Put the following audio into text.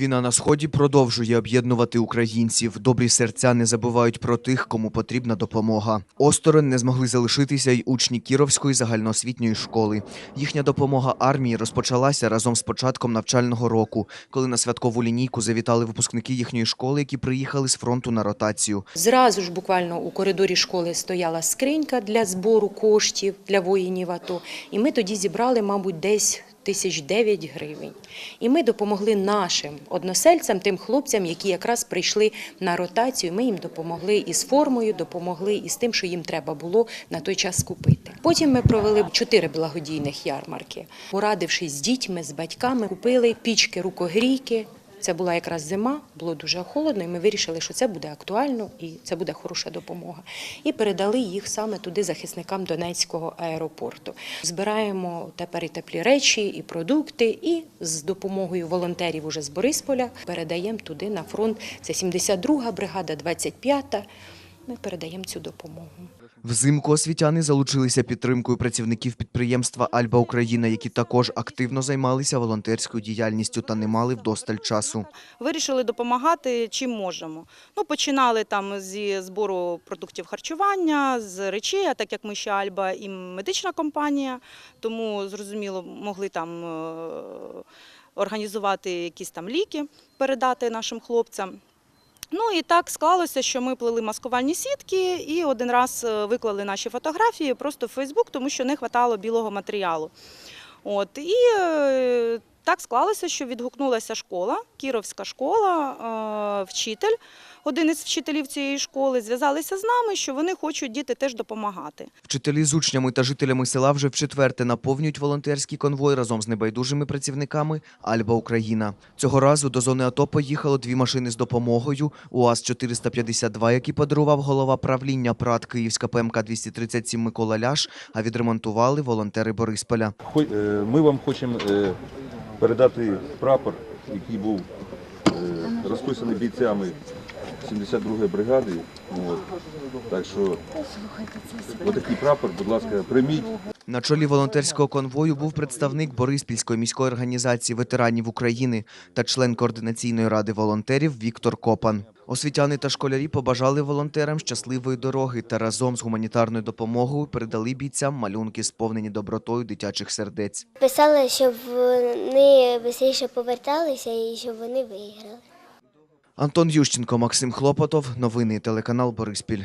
Війна на сході продовжує об'єднувати українців. Добрі серця не забувають про тих, кому потрібна допомога. Осторонь не змогли залишитися й учні Кіровської загальноосвітньої школи. Їхня допомога армії розпочалася разом з початком навчального року, коли на святкову лінійку завітали випускники їхньої школи, які приїхали з фронту на ротацію. Зразу ж буквально у коридорі школи стояла скринька для збору коштів для воїнів АТО. І ми тоді зібрали, мабуть, десь тисяч дев'ять гривень. І ми допомогли нашим односельцям, тим хлопцям, які якраз прийшли на ротацію. Ми їм допомогли із формою, допомогли із тим, що їм треба було на той час купити. Потім ми провели чотири благодійних ярмарки. Порадившись з дітьми, з батьками, купили пічки рукогрійки. Це була якраз зима, було дуже холодно, і ми вирішили, що це буде актуально і це буде хороша допомога. І передали їх саме туди захисникам Донецького аеропорту. Збираємо тепер і теплі речі, і продукти, і з допомогою волонтерів уже з Борисполя передаємо туди на фронт. Це 72-га бригада, 25-та. Ми передаємо цю допомогу. Взимку освітяни залучилися підтримкою працівників підприємства Альба Україна, які також активно займалися волонтерською діяльністю та не мали вдосталь часу. Вирішили допомагати чим можемо. Ну, починали там зі збору продуктів харчування, з речей, а так як ми ще Альба і медична компанія, тому зрозуміло, могли там е, організувати якісь там ліки, передати нашим хлопцям. Ну і так склалося, що ми плели маскувальні сітки і один раз е, виклали наші фотографії просто в Фейсбук, тому що не вистачало білого матеріалу. От і е, так склалося, що відгукнулася школа, Кіровська школа, е, вчитель, один із вчителів цієї школи, зв'язалися з нами, що вони хочуть діти теж допомагати. Вчителі з учнями та жителями села вже вчетверте наповнюють волонтерський конвой разом з небайдужими працівниками Альба Україна. Цього разу до зони АТО поїхало дві машини з допомогою. УАЗ-452, який подарував голова правління ПРАТ Київська ПМК-237 Микола Ляш, а відремонтували волонтери Борисполя. Е, Ми вам хочемо е, передати прапор, який був е, розписаний бійцями 72-ї бригади. От. Так що отакий прапор, будь ласка, прийміть. На чолі волонтерського конвою був представник Бориспільської міської організації ветеранів України та член координаційної ради волонтерів Віктор Копан. Освітяни та школярі побажали волонтерам щасливої дороги та разом з гуманітарною допомогою передали бійцям малюнки, сповнені добротою дитячих сердець. Писали, щоб вони швидше поверталися і щоб вони виграли. Антон Ющенко, Максим Хлопотов. Новини телеканал Бориспіль.